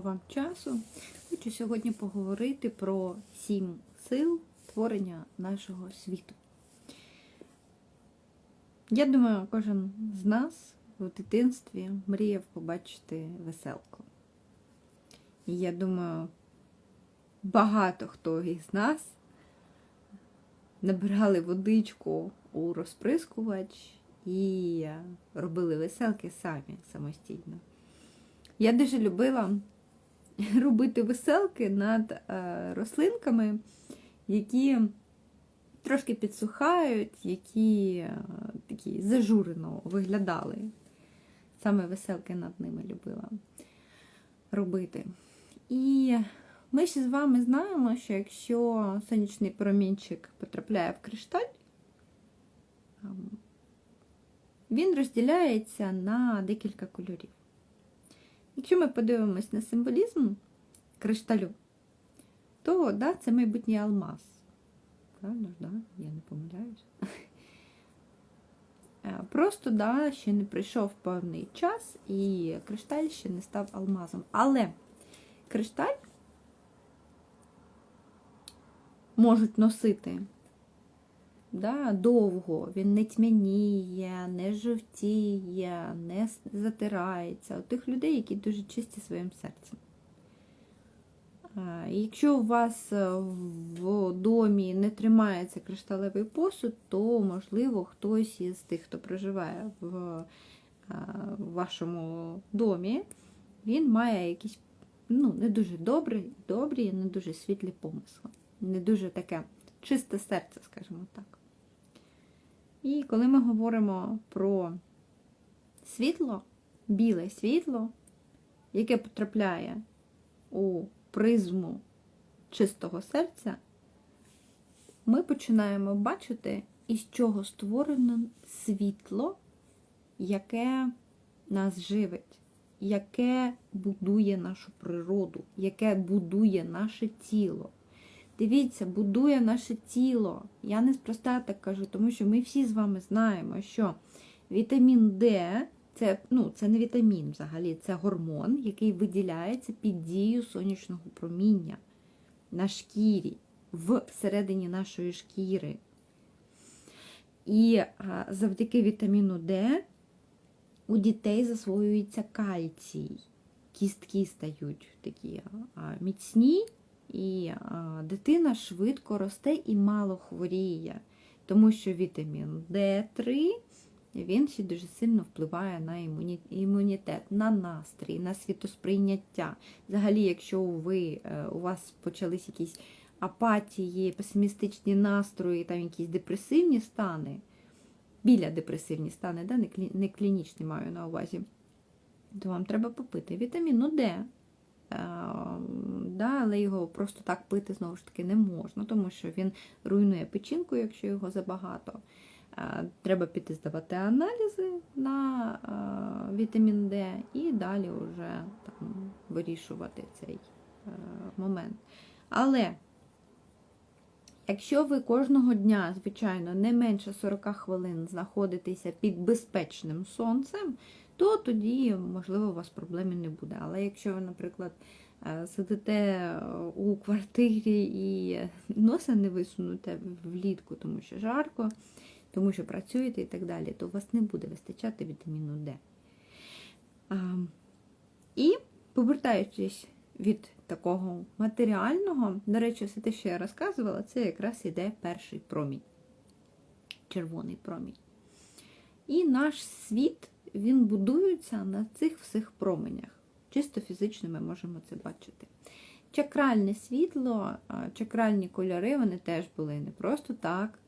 вам часу. Хочу сьогодні поговорити про сім сил творення нашого світу. Я думаю, кожен з нас в дитинстві мріяв побачити веселку. І я думаю, багато хто із нас набирали водичку у розприскувач і робили веселки самі самостійно. Я дуже любила робити веселки над е, рослинками, які трошки підсухають, які е, такі зажурено виглядали. Саме веселки над ними любила робити. І ми ще з вами знаємо, що якщо сонячний промінчик потрапляє в кришталь, ем, він розділяється на декілька кольорів. Якщо ми подивимось на символізм кришталю, то да, це майбутній алмаз. Правда ж, да? Я не помиляюсь. Е, Просто да, ще не прийшов певний час, і кришталь ще не став алмазом. Але кришталь можуть носити да, довго, він не тьмяніє, не жовтіє, не затирається. У тих людей, які дуже чисті своїм серцем. Якщо у вас е, в домі не тримається кришталевий посуд, то, можливо, хтось із тих, хто проживає в е, вашому домі, він має якісь ну, не дуже добрі, добрі, не дуже світлі помисли. Не дуже таке чисте серце, скажімо так. І коли ми говоримо про світло, біле світло, яке потрапляє у призму чистого серця, ми починаємо бачити, із чого створено світло, яке нас живить, яке будує нашу природу, яке будує наше тіло. Дивіться, будує наше тіло. Я не спроста так кажу, тому що ми всі з вами знаємо, що вітамін Д це ну, це не вітамін взагалі, це гормон, який виділяється під дією сонячного проміння на шкірі, всередині нашої шкіри. І завдяки вітаміну Д у дітей засвоюється кальцій. Кістки стають такі міцні, і дитина швидко росте і мало хворіє, тому що вітамін Д3 він ще дуже сильно впливає на імунітет, на настрій, на світосприйняття. Взагалі, якщо ви, е, у вас почались якісь апатії, песимістичні настрої, там якісь депресивні стани, біля депресивні стани, да, не клінічні маю на увазі, то вам треба попити вітаміну Д. Е, да, Але його просто так пити знову ж таки не можна, тому що він руйнує печінку, якщо його забагато. Треба піти здавати аналізи на вітамін Д і далі вже там, вирішувати цей момент. Але якщо ви кожного дня, звичайно, не менше 40 хвилин знаходитеся під безпечним сонцем, то тоді, можливо, у вас проблеми не буде. Але якщо ви, наприклад, сидите у квартирі і носа не висунуте влітку, тому що жарко, тому що працюєте і так далі, то у вас не буде вистачати вітаміну Д. І повертаючись від такого матеріального, до речі, все те, що я розказувала, це якраз іде перший промінь, червоний промінь. І наш світ, він будується на цих всіх променях. Чисто фізично ми можемо це бачити. Чакральне світло, чакральні кольори, вони теж були не просто так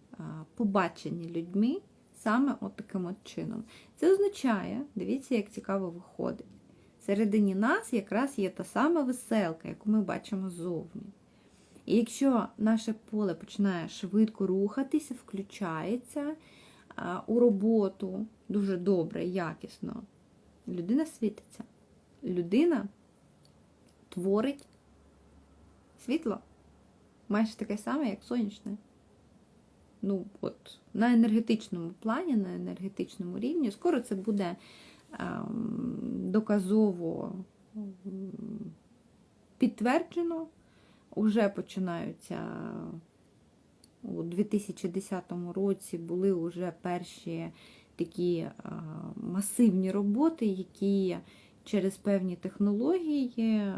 побачені людьми саме от таким от чином. Це означає, дивіться, як цікаво виходить. Всередині нас якраз є та сама веселка, яку ми бачимо ззовні. І якщо наше поле починає швидко рухатися, включається у роботу дуже добре, якісно, людина світиться. Людина творить світло. Майже таке саме, як сонячне. Ну, от, на енергетичному плані, на енергетичному рівні, скоро це буде ем, доказово підтверджено, вже починаються у 2010 році були вже перші такі а, масивні роботи, які через певні технології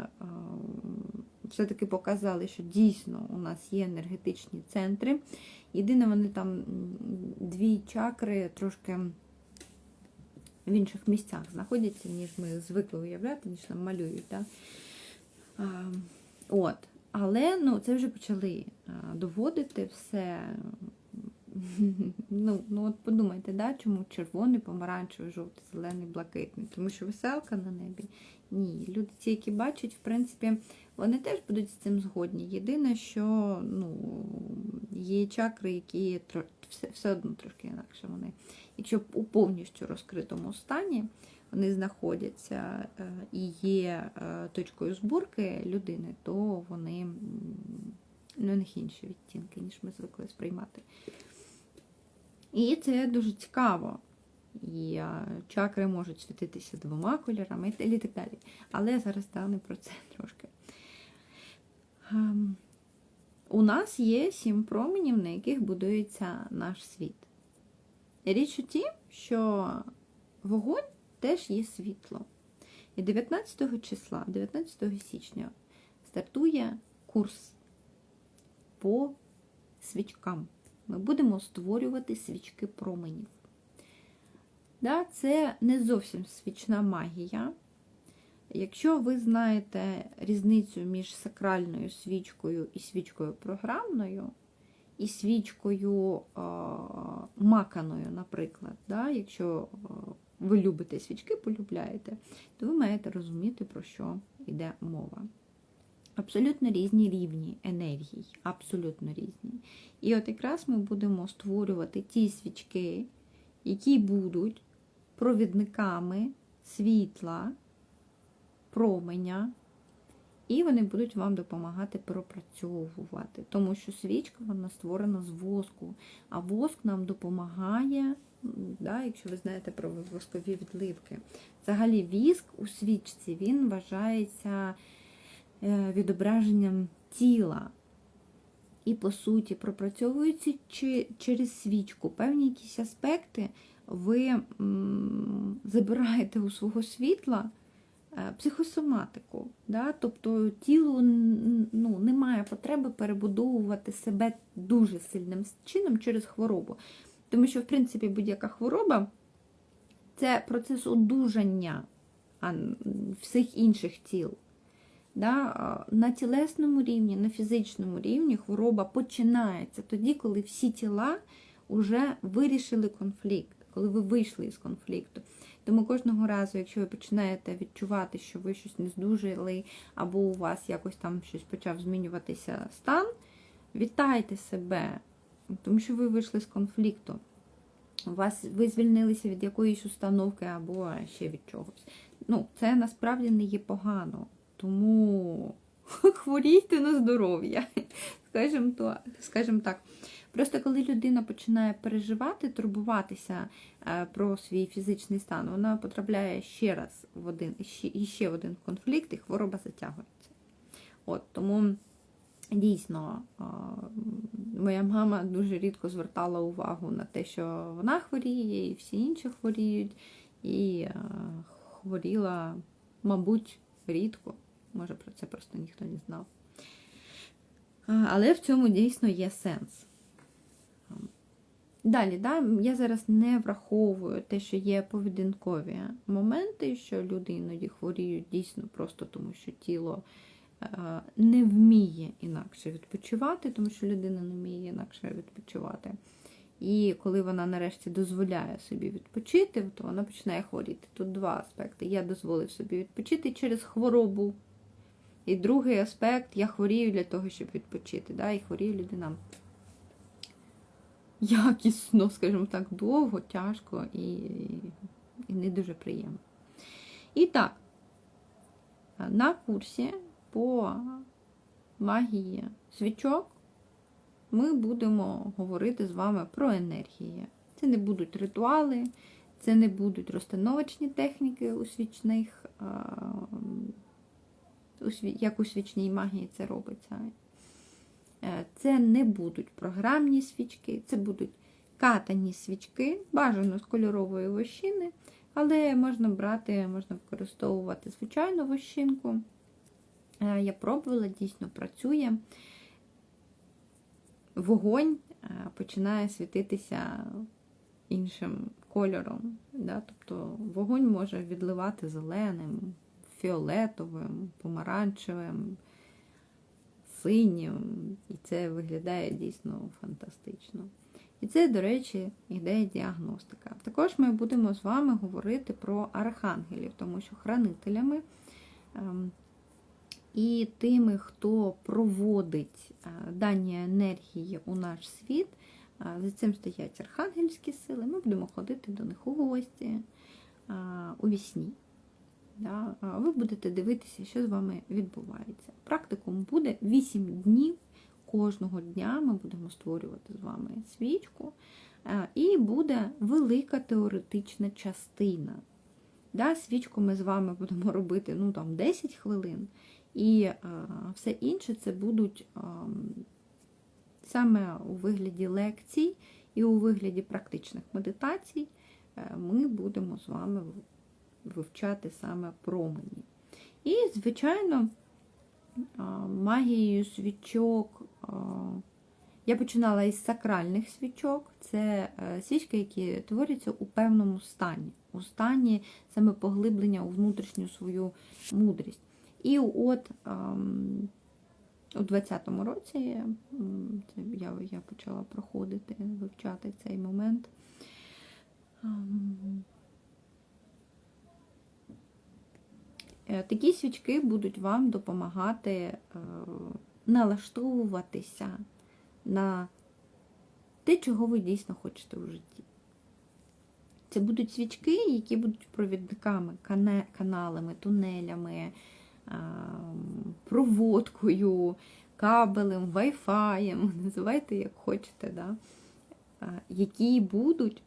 все-таки показали, що дійсно у нас є енергетичні центри. Єдине, вони там дві чакри трошки в інших місцях знаходяться, ніж ми звикли уявляти, ніж нам малюють. Да? От. Але ну, це вже почали доводити все. Ну, ну от подумайте, да, чому червоний, помаранчевий, жовтий, зелений, блакитний? Тому що веселка на небі. Ні. Люди, ті, які бачать, в принципі, вони теж будуть з цим згодні. Єдине, що ну, є чакри, які тро- все, все одно трошки інакше вони. Якщо у повністю розкритому стані вони знаходяться е, і є е, точкою зборки людини, то вони ну, у них інші відтінки, ніж ми звикли сприймати. І це дуже цікаво. І е, чакри можуть світитися двома кольорами і так далі. Але зараз да, не про це трошки. Ем, У нас є сім променів, на яких будується наш світ. Річ у тім, що вогонь теж є світло. І 19 числа, 19 січня, стартує курс по свічкам. Ми будемо створювати свічки променів. Да, це не зовсім свічна магія. Якщо ви знаєте різницю між сакральною свічкою і свічкою програмною, і свічкою е, маканою, наприклад, да, якщо ви любите свічки, полюбляєте, то ви маєте розуміти, про що йде мова. Абсолютно різні рівні енергій, абсолютно різні. І от якраз ми будемо створювати ті свічки, які будуть провідниками світла, променя, і вони будуть вам допомагати пропрацьовувати. Тому що свічка вона створена з воску, а воск нам допомагає, да, якщо ви знаєте про воскові відливки. Взагалі віск у свічці він вважається відображенням тіла. І, по суті, пропрацьовуються через свічку певні якісь аспекти ви забираєте у свого світла е, психосоматику. Да? Тобто тілу н- ну, немає потреби перебудовувати себе дуже сильним чином через хворобу. Тому що, в принципі, будь-яка хвороба це процес одужання всіх інших тіл. Да? На тілесному рівні, на фізичному рівні хвороба починається тоді, коли всі тіла вже вирішили конфлікт, коли ви вийшли із конфлікту. Тому кожного разу, якщо ви починаєте відчувати, що ви щось не здужили, або у вас якось там щось почав змінюватися стан, вітайте себе, тому що ви вийшли з конфлікту. У вас ви звільнилися від якоїсь установки або ще від чогось. Ну, це насправді не є погано. Тому хворійте на здоров'я. Скажімо то, скажімо так. Просто коли людина починає переживати, турбуватися е, про свій фізичний стан, вона потрапляє ще раз в один, і ще в один конфлікт, і хвороба затягується. От, тому дійсно моя мама дуже рідко звертала увагу на те, що вона хворіє, і всі інші хворіють, і е, хворіла, мабуть, рідко. Може, про це просто ніхто не знав. Але в цьому дійсно є сенс. Далі, да, я зараз не враховую те, що є поведінкові моменти, що люди іноді хворіють дійсно просто тому, що тіло е, не вміє інакше відпочивати, тому що людина не вміє інакше відпочивати. І коли вона нарешті дозволяє собі відпочити, то вона починає хворіти. Тут два аспекти. Я дозволив собі відпочити через хворобу. І другий аспект я хворію для того, щоб відпочити. Да? І хворіє людина якісно, скажімо так, довго, тяжко і, і не дуже приємно. І так, на курсі по магії свічок ми будемо говорити з вами про енергії. Це не будуть ритуали, це не будуть розстановочні техніки у свічних як у свічній магії це робиться. Е, Це не будуть програмні свічки, це будуть катані свічки, бажано з кольорової вощини, але можна брати, можна використовувати звичайну вощинку. Е, Я пробувала, дійсно працює. Вогонь е, починає світитися іншим кольором. Да? Тобто вогонь може відливати зеленим, фіолетовим, помаранчевим, синім. І це виглядає дійсно фантастично. І це, до речі, ідея діагностика. Також ми будемо з вами говорити про архангелів, тому що хранителями ем, і тими, хто проводить е, дані енергії у наш світ, е, за цим стоять архангельські сили. Ми будемо ходити до них у гості е, у вісні. Да? Ви будете дивитися, що з вами відбувається. Практикум буде 8 днів. Кожного дня ми будемо створювати з вами свічку, е, і буде велика теоретична частина. Да, Свічку ми з вами будемо робити ну, там, 10 хвилин, і е, все інше це будуть е, саме у вигляді лекцій і у вигляді практичних медитацій. е, Ми будемо з вами вивчати саме промені. І, звичайно, магією свічок. Я починала із сакральних свічок. Це е, свічки, які творяться у певному стані, у стані саме поглиблення у внутрішню свою мудрість. І от у 20-му році це я, я почала проходити, вивчати цей момент. Ам, Е, Такі свічки будуть вам допомагати е, налаштовуватися на те, чого ви дійсно хочете у житті. Це будуть свічки, які будуть провідниками, каналами, тунелями, проводкою, кабелем, вайфаєм, називайте як хочете, да? які будуть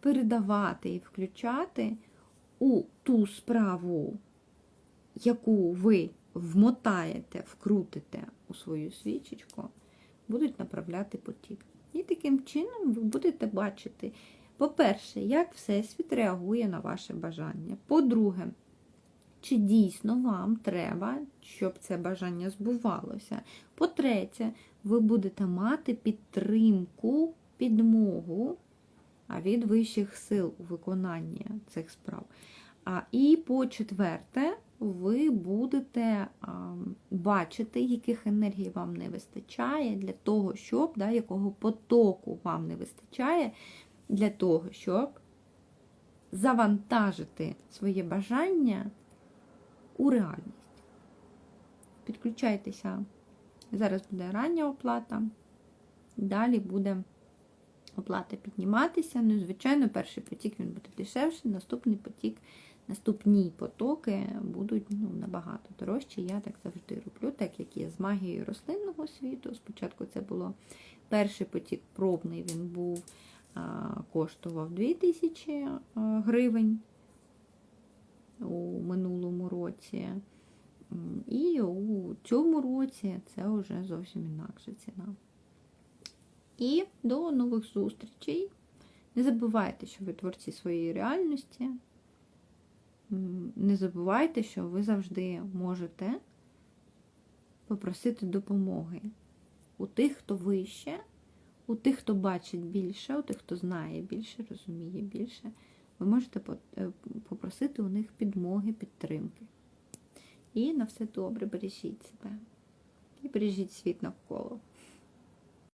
передавати і включати у ту справу, яку ви вмотаєте, вкрутите у свою свічечку, будуть направляти потік. І таким чином ви будете бачити, по-перше, як Всесвіт реагує на ваше бажання. По-друге, чи дійсно вам треба, щоб це бажання збувалося. По-третє, ви будете мати підтримку, підмогу від вищих сил у виконанні цих справ. А, І по-четверте, ви будете бачити, яких енергій вам не вистачає для того, щоб, да, якого потоку вам не вистачає, для того, щоб завантажити своє бажання у реальність. Підключайтеся. Зараз буде рання оплата, далі буде оплата підніматися. Ну, звичайно, перший потік він буде дешевший, наступний потік, наступні потоки будуть ну, набагато дорожчі. Я так завжди роблю, так як є з магією рослинного світу. Спочатку це було перший потік пробний, він був, коштував 2000 гривень у минулому році. І у цьому році це вже зовсім інакша ціна. І до нових зустрічей. Не забувайте, що ви творці своєї реальності. Не забувайте, що ви завжди можете попросити допомоги у тих, хто вище, у тих, хто бачить більше, у тих, хто знає більше, розуміє більше. Ви можете е, попросити у них підмоги, підтримки. І на все добре бережіть себе. І бережіть світ навколо.